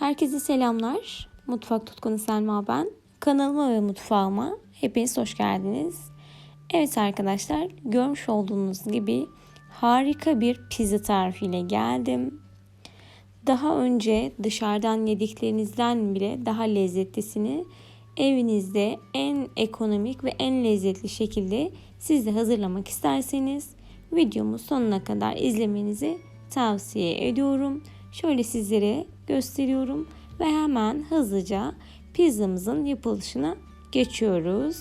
Herkese selamlar. Mutfak tutkunu Selma ben. Kanalıma ve mutfağıma hepiniz hoş geldiniz. Evet arkadaşlar görmüş olduğunuz gibi harika bir pizza tarifiyle geldim. Daha önce dışarıdan yediklerinizden bile daha lezzetlisini evinizde en ekonomik ve en lezzetli şekilde siz de hazırlamak isterseniz videomu sonuna kadar izlemenizi tavsiye ediyorum. Şöyle sizlere gösteriyorum ve hemen hızlıca pizzamızın yapılışına geçiyoruz.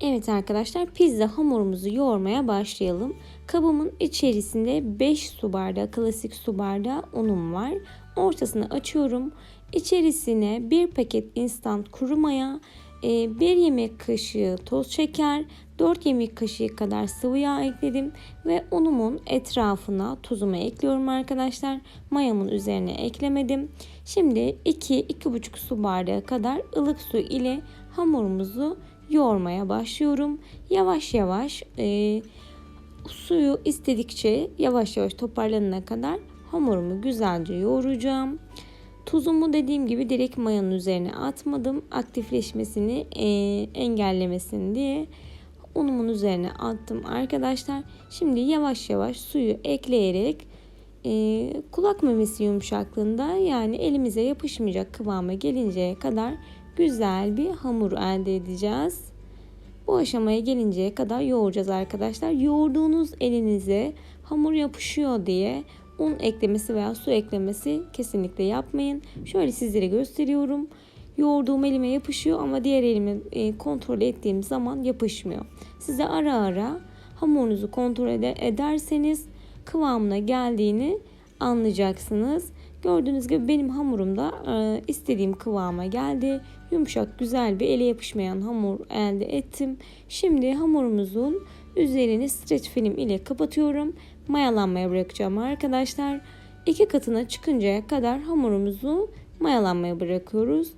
Evet arkadaşlar pizza hamurumuzu yoğurmaya başlayalım. Kabımın içerisinde 5 su bardağı klasik su bardağı unum var. Ortasını açıyorum. İçerisine 1 paket instant kuru maya, 1 yemek kaşığı toz şeker, 4 yemek kaşığı kadar sıvı yağ ekledim ve unumun etrafına tuzumu ekliyorum arkadaşlar. Mayamın üzerine eklemedim. Şimdi 2-2,5 su bardağı kadar ılık su ile hamurumuzu yoğurmaya başlıyorum. Yavaş yavaş e, suyu istedikçe yavaş yavaş toparlanana kadar hamurumu güzelce yoğuracağım. Tuzumu dediğim gibi direkt mayanın üzerine atmadım. Aktifleşmesini e, engellemesin diye unumun üzerine attım arkadaşlar. Şimdi yavaş yavaş suyu ekleyerek e, kulak memesi yumuşaklığında yani elimize yapışmayacak kıvama gelinceye kadar güzel bir hamur elde edeceğiz. Bu aşamaya gelinceye kadar yoğuracağız arkadaşlar. Yoğurduğunuz elinize hamur yapışıyor diye un eklemesi veya su eklemesi kesinlikle yapmayın. Şöyle sizlere gösteriyorum. Yoğurduğum elime yapışıyor ama diğer elimi e, kontrol ettiğim zaman yapışmıyor. Size ara ara hamurunuzu kontrol ederseniz kıvamına geldiğini anlayacaksınız. Gördüğünüz gibi benim hamurum da e, istediğim kıvama geldi. Yumuşak güzel bir ele yapışmayan hamur elde ettim. Şimdi hamurumuzun üzerini streç film ile kapatıyorum. Mayalanmaya bırakacağım arkadaşlar. İki katına çıkıncaya kadar hamurumuzu mayalanmaya bırakıyoruz.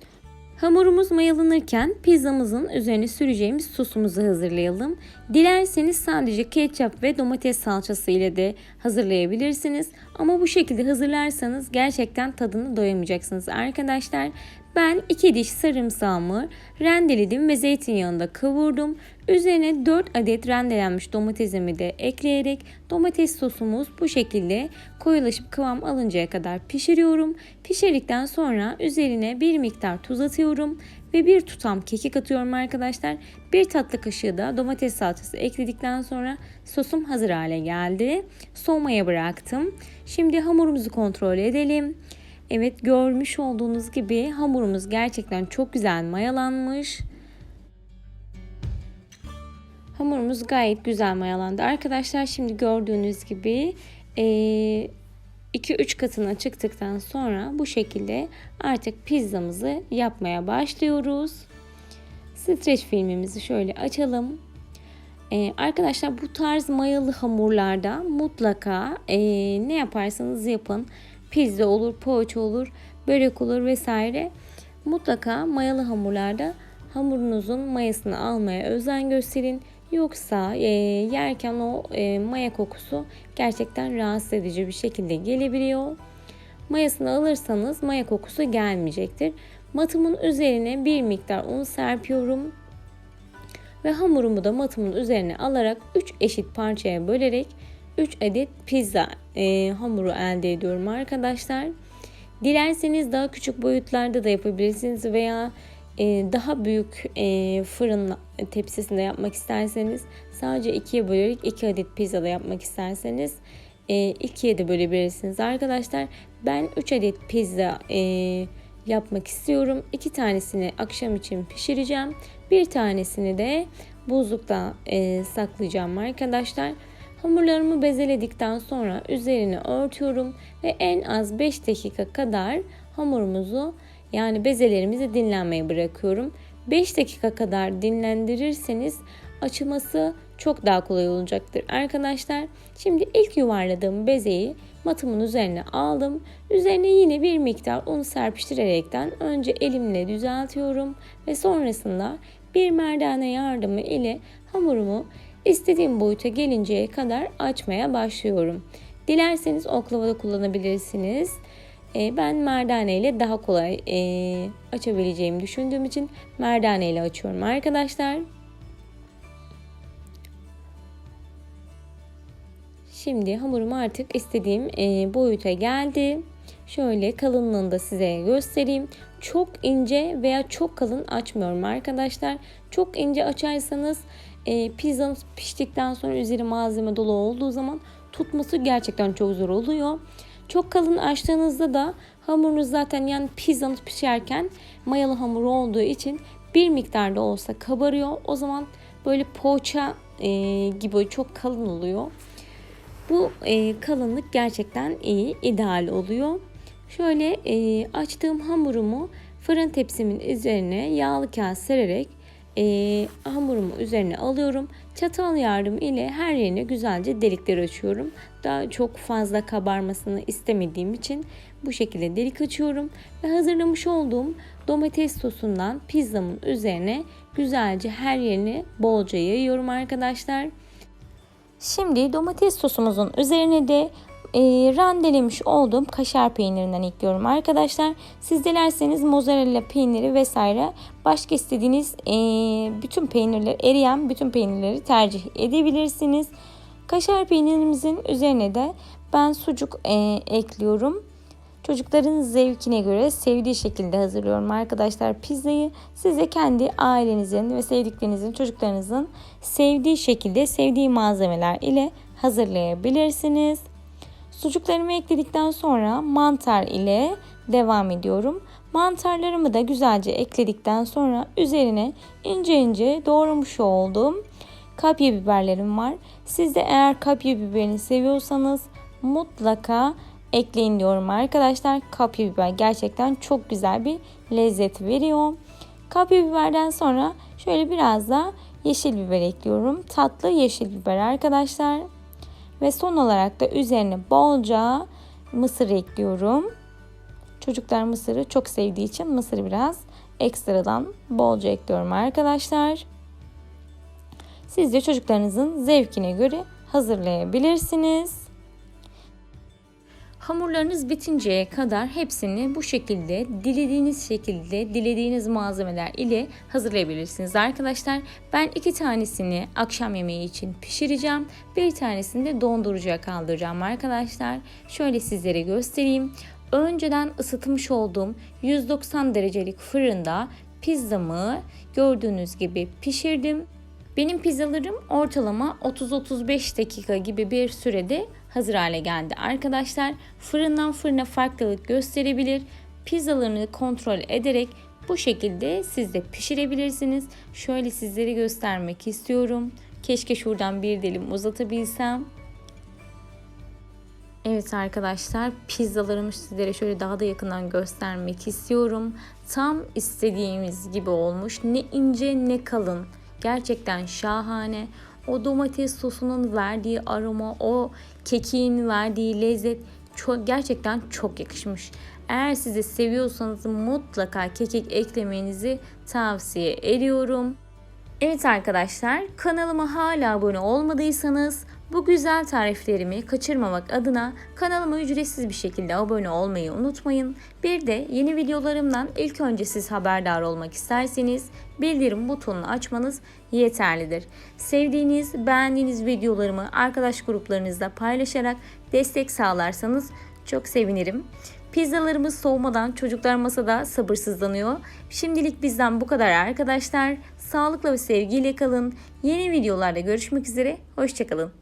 Hamurumuz mayalanırken pizzamızın üzerine süreceğimiz sosumuzu hazırlayalım. Dilerseniz sadece ketçap ve domates salçası ile de hazırlayabilirsiniz. Ama bu şekilde hazırlarsanız gerçekten tadını doyamayacaksınız arkadaşlar. Ben 2 diş sarımsağımı rendeledim ve zeytinyağında kavurdum. Üzerine 4 adet rendelenmiş domatesimi de ekleyerek domates sosumuz bu şekilde koyulaşıp kıvam alıncaya kadar pişiriyorum. Pişirdikten sonra üzerine bir miktar tuz atıyorum ve bir tutam kekik atıyorum arkadaşlar. Bir tatlı kaşığı da domates salçası ekledikten sonra sosum hazır hale geldi. Soğumaya bıraktım. Şimdi hamurumuzu kontrol edelim. Evet görmüş olduğunuz gibi hamurumuz gerçekten çok güzel mayalanmış. Hamurumuz gayet güzel mayalandı. Arkadaşlar şimdi gördüğünüz gibi 2-3 katına çıktıktan sonra bu şekilde artık pizzamızı yapmaya başlıyoruz. Streç filmimizi şöyle açalım. Ee, arkadaşlar bu tarz mayalı hamurlarda mutlaka e, ne yaparsanız yapın pizza olur, poğaça olur, börek olur vesaire. Mutlaka mayalı hamurlarda hamurunuzun mayasını almaya özen gösterin. Yoksa e, yerken o e, maya kokusu gerçekten rahatsız edici bir şekilde gelebiliyor. Mayasını alırsanız maya kokusu gelmeyecektir. Matımın üzerine bir miktar un serpiyorum. Ve hamurumu da matımın üzerine alarak 3 eşit parçaya bölerek 3 adet pizza e, hamuru elde ediyorum arkadaşlar. Dilerseniz daha küçük boyutlarda da yapabilirsiniz veya daha büyük e, fırın tepsisinde yapmak isterseniz sadece ikiye bölerek 2 adet pizza da yapmak isterseniz e, ikiye de bölebilirsiniz arkadaşlar. Ben 3 adet pizza e, yapmak istiyorum. 2 tanesini akşam için pişireceğim. Bir tanesini de buzlukta saklayacağım arkadaşlar. Hamurlarımı bezeledikten sonra üzerine örtüyorum ve en az 5 dakika kadar hamurumuzu yani bezelerimizi dinlenmeye bırakıyorum. 5 dakika kadar dinlendirirseniz açılması çok daha kolay olacaktır arkadaşlar. Şimdi ilk yuvarladığım bezeyi matımın üzerine aldım. Üzerine yine bir miktar un serpiştirerekten önce elimle düzeltiyorum ve sonrasında bir merdane yardımı ile hamurumu istediğim boyuta gelinceye kadar açmaya başlıyorum. Dilerseniz oklava da kullanabilirsiniz. E, ben merdane ile daha kolay e, açabileceğimi düşündüğüm için merdane ile açıyorum arkadaşlar. Şimdi hamurum artık istediğim e, boyuta geldi. Şöyle kalınlığını da size göstereyim. Çok ince veya çok kalın açmıyorum arkadaşlar. Çok ince açarsanız e, pizzanız piştikten sonra üzeri malzeme dolu olduğu zaman tutması gerçekten çok zor oluyor. Çok kalın açtığınızda da hamurunuz zaten yani pizzanız pişerken mayalı hamur olduğu için bir miktarda olsa kabarıyor. O zaman böyle poğaça e, gibi çok kalın oluyor. Bu e, kalınlık gerçekten iyi, ideal oluyor. Şöyle e, açtığım hamurumu fırın tepsimin üzerine yağlı kağıt sererek e, hamurumu üzerine alıyorum. Çatal yardım ile her yerine güzelce delikler açıyorum. Daha çok fazla kabarmasını istemediğim için bu şekilde delik açıyorum. Ve hazırlamış olduğum domates sosundan pizzamın üzerine güzelce her yerine bolca yayıyorum arkadaşlar. Şimdi domates sosumuzun üzerine de e, rendelemiş olduğum kaşar peynirinden ekliyorum arkadaşlar. Siz dilerseniz mozzarella peyniri vesaire başka istediğiniz e, bütün peynirler eriyen bütün peynirleri tercih edebilirsiniz. Kaşar peynirimizin üzerine de ben sucuk e, ekliyorum. Çocukların zevkine göre sevdiği şekilde hazırlıyorum arkadaşlar pizzayı. Size kendi ailenizin ve sevdiklerinizin, çocuklarınızın sevdiği şekilde, sevdiği malzemeler ile hazırlayabilirsiniz. Sucuklarımı ekledikten sonra mantar ile devam ediyorum. Mantarlarımı da güzelce ekledikten sonra üzerine ince ince doğramış olduğum kapya biberlerim var. Siz de eğer kapya biberini seviyorsanız mutlaka ekleyin diyorum arkadaşlar. Kapya biber gerçekten çok güzel bir lezzet veriyor. Kapya biberden sonra şöyle biraz da yeşil biber ekliyorum. Tatlı yeşil biber arkadaşlar. Ve son olarak da üzerine bolca mısır ekliyorum. Çocuklar mısırı çok sevdiği için mısırı biraz ekstradan bolca ekliyorum arkadaşlar. Siz de çocuklarınızın zevkine göre hazırlayabilirsiniz. Hamurlarınız bitinceye kadar hepsini bu şekilde dilediğiniz şekilde dilediğiniz malzemeler ile hazırlayabilirsiniz arkadaşlar. Ben iki tanesini akşam yemeği için pişireceğim. Bir tanesini de dondurucuya kaldıracağım arkadaşlar. Şöyle sizlere göstereyim. Önceden ısıtmış olduğum 190 derecelik fırında pizzamı gördüğünüz gibi pişirdim. Benim pizzalarım ortalama 30-35 dakika gibi bir sürede hazır hale geldi. Arkadaşlar fırından fırına farklılık gösterebilir. Pizzalarını kontrol ederek bu şekilde siz de pişirebilirsiniz. Şöyle sizlere göstermek istiyorum. Keşke şuradan bir dilim uzatabilsem. Evet arkadaşlar pizzalarımı sizlere şöyle daha da yakından göstermek istiyorum. Tam istediğimiz gibi olmuş. Ne ince ne kalın. Gerçekten şahane. O domates sosunun verdiği aroma, o kekiğin verdiği lezzet çok gerçekten çok yakışmış. Eğer sizi seviyorsanız mutlaka kekik eklemenizi tavsiye ediyorum. Evet arkadaşlar kanalıma hala abone olmadıysanız bu güzel tariflerimi kaçırmamak adına kanalıma ücretsiz bir şekilde abone olmayı unutmayın. Bir de yeni videolarımdan ilk önce siz haberdar olmak isterseniz bildirim butonunu açmanız yeterlidir. Sevdiğiniz, beğendiğiniz videolarımı arkadaş gruplarınızda paylaşarak destek sağlarsanız çok sevinirim. Pizzalarımız soğumadan çocuklar masada sabırsızlanıyor. Şimdilik bizden bu kadar arkadaşlar. Sağlıkla ve sevgiyle kalın. Yeni videolarda görüşmek üzere. Hoşçakalın.